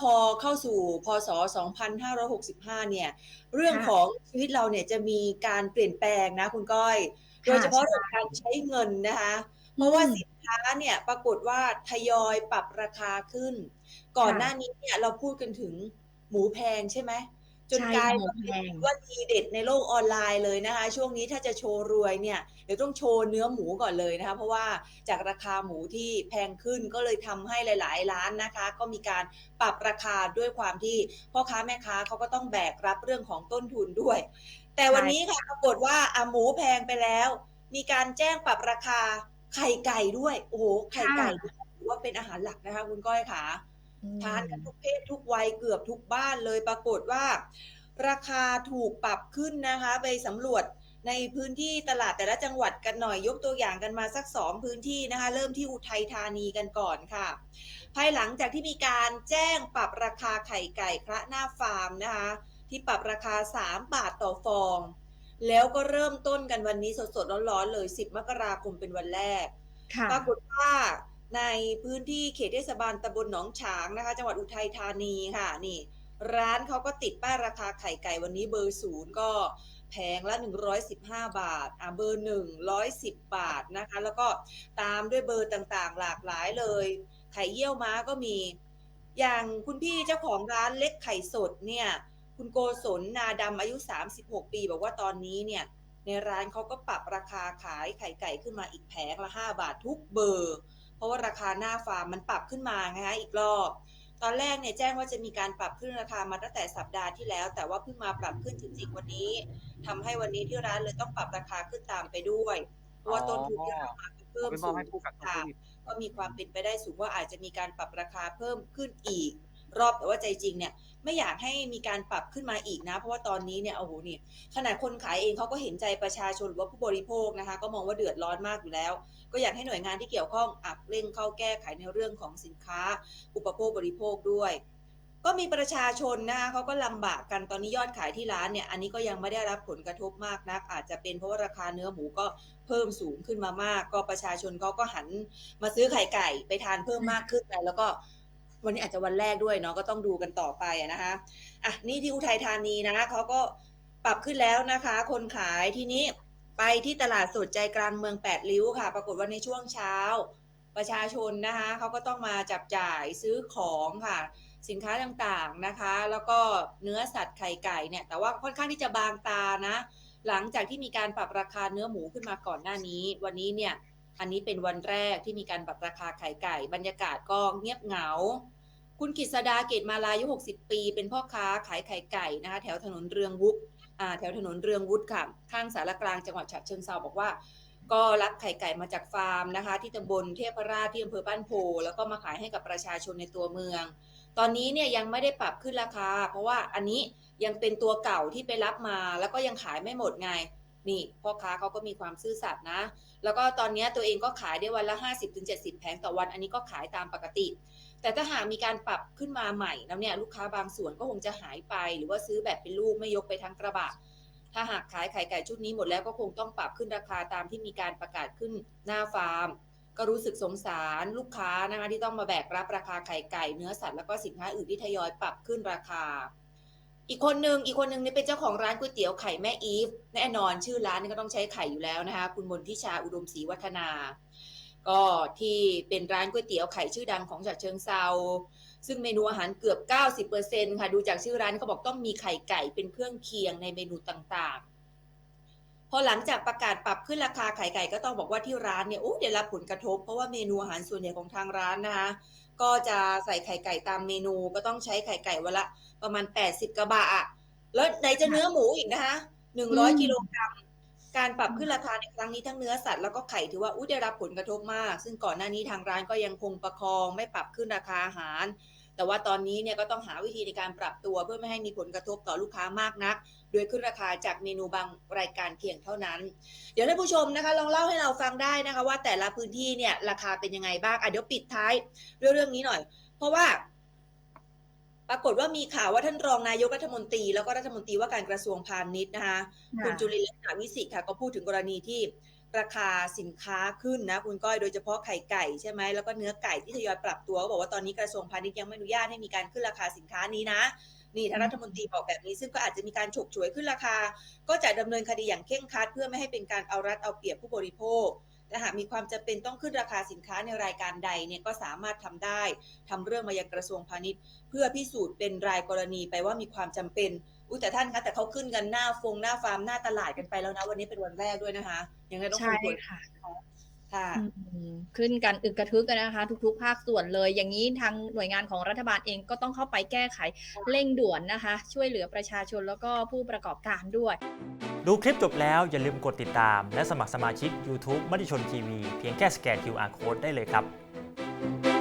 พอเข้าสู่พศ 2565 เนี่ย เรื่องค่ะ ของชีวิตเราเนี่ยจะมีการเปลี่ยนแปลงนะคุณก้อย โดยค่ะเฉพาะใช่เรื่องการใช้เงินนะคะ เพอืราะว่าม สินค้าเนี่ยปรากฏว่าทยอยปรับราคาขึ้น ก่อนค่ะ หน้านี้เนี่ยเราพูดกันถึงหมูแพงใช่ไหม จนใช่กลายหมูมาแพเป็นงวลีเด็ดในโลกออนไลน์เลยนะคะ ช่วงนี้ถ้าจะโชว์รวยเนี่ยเดี๋ยวต้องโชว์เนื้อหมูก่อนเลยนะคะ เพราะว่าจากราคาหมูที่แพงขึ้นก็เลยทำให้หลาย ๆ ร้านนะคะ ก็มีการปรับราคาด้วยความที่พ่อค้าแม่ค้าเขาก็ต้องแบกรับเรื่องของต้นทุนด้วย แต่วันใช่นี้ค่ะปรากฏว่าอะหมูแพงไปแล้ว มีการแจ้งปรับราคาไข่ไก่ด้วยโอ้โหไข่ไก่นี่ถือว่าเป็นอาหารหลักนะคะ คุณก้อยค่ะอื ทานกันมทุกเพศทุกวัยเกือบทุกบ้านเลยปรากฏว่า ราคาถูกปรับขึ้นนะคะ ไปสำรวจในพื้นที่ตลาดแต่ละจังหวัดกันหน่อยยกตัวอย่างกันมาสักสองพื้นที่นะคะ เริ่มที่อุทัยธานีกันก่อนค่ะ ภายหลังจากที่มีการแจ้งปรับราคาไข่ไก่พระหน้าฟาร์มนะคะ ที่ปรับราคา 3 บาทต่อฟอง แล้วก็เริ่มต้นกันวันนี้สดๆร้อนๆเลย 10 มกราคมเป็นวันแรกค่ะปรากฏว่า ในพื้นที่เขตเทศบาลตำบลหนองฉางนะคะ จังหวัดอุทัยธานีค่ะนี่ ร้านเขาก็ติดป้ายราคาไข่ไก่วันนี้เบอร์ศูนย์ก็แพงละ 115 บาท อ่าเบอร์หนึ่ง110 บาทนะคะ แล้วก็ตามด้วยเบอร์ต่างๆ หลากหลายเลย ไข่เยี่ยวม้าก็มี อย่างคุณพี่เจ้าของร้านเล็กไข่สดเนี่ย คุณโกศลนาดำอายุ 36 ปี บอกว่าตอนนี้เนี่ย ในร้านเขาก็ปรับราคาขายไข่ไก่ขึ้นมาอีกแผงละ 5 บาททุกเบอร์ ราะว่าราคาหน้าฟาร์มมันปรับขึ้นมาไงคะอีกรอบ ตอนแรกเนี่ยแจ้งว่าจะมีการปรับขึ้นราคามาตั้งแต่สัปดาห์ที่แล้ว แต่ว่าเพิ่งมาปรับขึ้นจริงๆวันนี้ทำให้วันนี้ที่ร้านเลยต้องปรับราคาขึ้นตามไปด้วยเพราะว่าต้นทุนที่เรามาเพิ่มไปมสูอบงให้ผู้กักตัวค่ะโควิดก็มีความเป็นไปได้สูงว่าอาจจะมีการปรับราคาเพิ่มขึ้นอีก รอบแต่ว่าใจจริงเนี่ย ไม่อยากให้มีการปรับขึ้นมาอีกนะ เพราะว่าตอนนี้เนี่ยโอ้โหนี่ขนาดคนขายเองเขาก็เห็นใจประชาชนหรือว่าผู้บริโภคนะคะ ก็มองว่าเดือดร้อนมากอยู่แล้ว ก็อยากให้หน่วยงานที่เกี่ยวข้องอับเร่งเข้าแก้ไขในเรื่องของสินค้า อุปโภคบริโภคด้วยก็มีประชาชนนะคะเขาก็ลำบากกันตอนนี้ยอดขายที่ร้านเนี่ย อันนี้ก็ยังไม่ได้รับผลกระทบมากนัก อาจจะเป็นเพราะว่าราคาเนื้อหมูก็เพิ่มสูงขึ้นมามาก ก็ประชาชนเขาก็หันมาซื้อไข่ไก่ไปทานเพิ่มมากขึ้นแล้วก็ วันนี้อาจจะวันแรกด้วยเนาะก็ต้องดูกันต่อไปนะคะอะนี่ที่อุทัยธานีนะเขาก็ปรับขึ้นแล้วนะคะ คนขายทีนี้ไปที่ตลาดสดใจกลางเมืองแปดริ้วค่ะ ปรากฏว่าในช่วงเช้า ประชาชนนะคะเขาก็ต้องมาจับจ่ายซื้อของค่ะ สินค้าต่างๆนะคะ แล้วก็เนื้อสัตว์ไข่ไก่เนี่ย แต่ว่าค่อนข้างที่จะบางตานะ หลังจากที่มีการปรับราคาเนื้อหมูขึ้นมาก่อนหน้านี้ วันนี้เนี่ย อันนี้เป็นวันแรกที่มีการปรับราคาไข่ไก่ บรรยากาศก็เงียบเหงา คุณกฤษดาเกตมาลายุ 60 ปี เป็นพ่อค้าขายไข่ไก่นะคะ แถวถนนเรืองวุฒิแถวถนนเรืองวุฒิค่ะ ข้างสารกลางจังหวัดฉะเชิงเทราบอกว่า ก็รับไข่ไก่มาจากฟาร์มนะคะ ที่ตำบลเทพราชที่อำเภอบ้านโพแล้วก็มาขายให้กับประชาชนในตัวเมือง ตอนนี้เนี่ยยังไม่ได้ปรับขึ้นราคา เพราะว่าอันนี้ยังเป็นตัวเก่าที่ไปรับมา แล้วก็ยังขายไม่หมดไง นี่พ่อค้าเขาก็มีความซื่อสัตย์นะ แล้วก็ตอนนี้ตัวเองก็ขายได้วันละ 50-70 แผงต่อวัน อันนี้ก็ขายตามปกติ แต่ถ้าหากมีการปรับขึ้นมาใหม่แล้วเนี่ยลูกค้าบางส่วนก็คงจะหายไป หรือว่าซื้อแบบเป็นลูกไม่ยกไปทั้งกระบะ ถ้าหากขายไข่ไก่ชุดนี้หมดแล้วก็คงต้องปรับขึ้นราคาตามที่มีการประกาศขึ้นหน้าฟาร์ม ก็รู้สึกสงสารลูกค้านะคะที่ต้องมาแบกรับราคาไข่ไก่เนื้อสัตว์แล้วก็สินค้าอื่นที่ทยอยปรับขึ้นราคา อีกคนหนึ่งอีกคนหนึ่งนี่เป็นเจ้าของร้านก๋วยเตี๋ยวไข่แม่อีฟแน่นอนชื่อร้านนี่ก็ต้องใช้ไข่อยู่แล้วนะคะคุณมนทิชาอุดมศรีวัฒนา ก็ที่เป็นร้านก๋วยเตี๋ยวไข่ชื่อดังของฉะเชิงเซาซึ่งเมนูอาหารเกือบ 90%ค่ะดูจากชื่อร้านเขาบอกต้องมีไข่ไก่เป็นเครื่องเคียงในเมนูต่างๆ พอหลังจากประกาศปรับขึ้นราคาไข่ไก่ก็ต้องบอกว่าที่ร้านเนี่ยโอ้ได้รับผลกระทบ เพราะว่าเมนูอาหารส่วนใหญ่ของทางร้านนะคะ ก็จะใส่ไข่ไก่ตามเมนูก็ต้องใช้ไข่ไก่วันละประมาณ 80 กระบะอะแล้วไหนจะเนื้อหมูอีกนะคะ100กิโลกรัมการปรับขึ้นราคาในครั้งนี้ทั้งเนื้อสัตว์แล้วก็ไข่ถือว่าอุ้ยได้รับผลกระทบมาก ซึ่งก่อนหน้านี้ทางร้านก็ยังคงประคองไม่ปรับขึ้นราคาอาหาร แต่ว่าตอนนี้เนี่ยก็ต้องหาวิธีในการปรับตัวเพื่อไม่ให้มีผลกระทบต่อลูกค้ามากนัก โดยขึ้นราคาจากเมนูบางรายการเพียงเท่านั้น เดี๋ยวท่านผู้ชมนะคะลองเล่าให้เราฟังได้นะคะ ว่าแต่ละพื้นที่เนี่ยราคาเป็นยังไงบ้างอะเดี๋ยวปิดท้ายด้วยเรื่องนี้หน่อย เพราะว่าปรากฏว่ามีข่าวว่าท่านรองนายกรัฐมนตรี แล้วก็รัฐมนตรีว่าการกระทรวงพาณิชย์นะคะคุณจุลินลักษณะวิสิทธิ์ค่ะก็พูดถึงกรณีที่ ราคาสินค้าขึ้นนะคุณก้อยโดยเฉพาะไข่ไก่ใช่ไหมแล้วก็เนื้อไก่ที่ทยอยปรับตัวก็บอกว่าตอนนี้กระทรวงพาณิชย์ยังไม่อนุญาตให้มีการขึ้นราคาสินค้านี้นะ นี่ท่านรัฐมนตรีบอกแบบนี้ซึ่งก็อาจจะมีการฉกฉวยขึ้นราคา ก็จะดำเนินคดีอย่างเคร่งครัดเพื่อไม่ให้เป็นการเอารัดเอาเปรียบผู้บริโภคแต่หากมีความจำเป็นต้องขึ้นราคาสินค้าในรายการใดเนี่ยก็สามารถทำได้ทำเรื่องมายังกระทรวงพาณิชย์ เพื่อพิสูจน์เป็นรายกรณีไปว่ามีความจำเป็น อุ้ยแต่ท่านคะแต่เขาขึ้นกันหน้าฟงหน้าฟาร์มหน้าตลาดกันไปแล้วนะ วันนี้เป็นวันแรกด้วยนะคะ ยังไงต้องใช่คุยค่ะค่ะอืมขึ้นกันอึกกระทึกกันนะคะ ทุกๆ ภาคส่วนเลย อย่างนี้ทางหน่วยงานของรัฐบาลเองก็ต้องเข้าไปแก้ไขเร่งด่วนนะคะ ช่วยเหลือประชาชนแล้วก็ผู้ประกอบการด้วย ดูคลิปจบแล้วอย่าลืมกดติดตาม และสมัครสมาชิก YouTube มติชนทีวีเพียงแค่สแกน QR Code ได้เลยครับ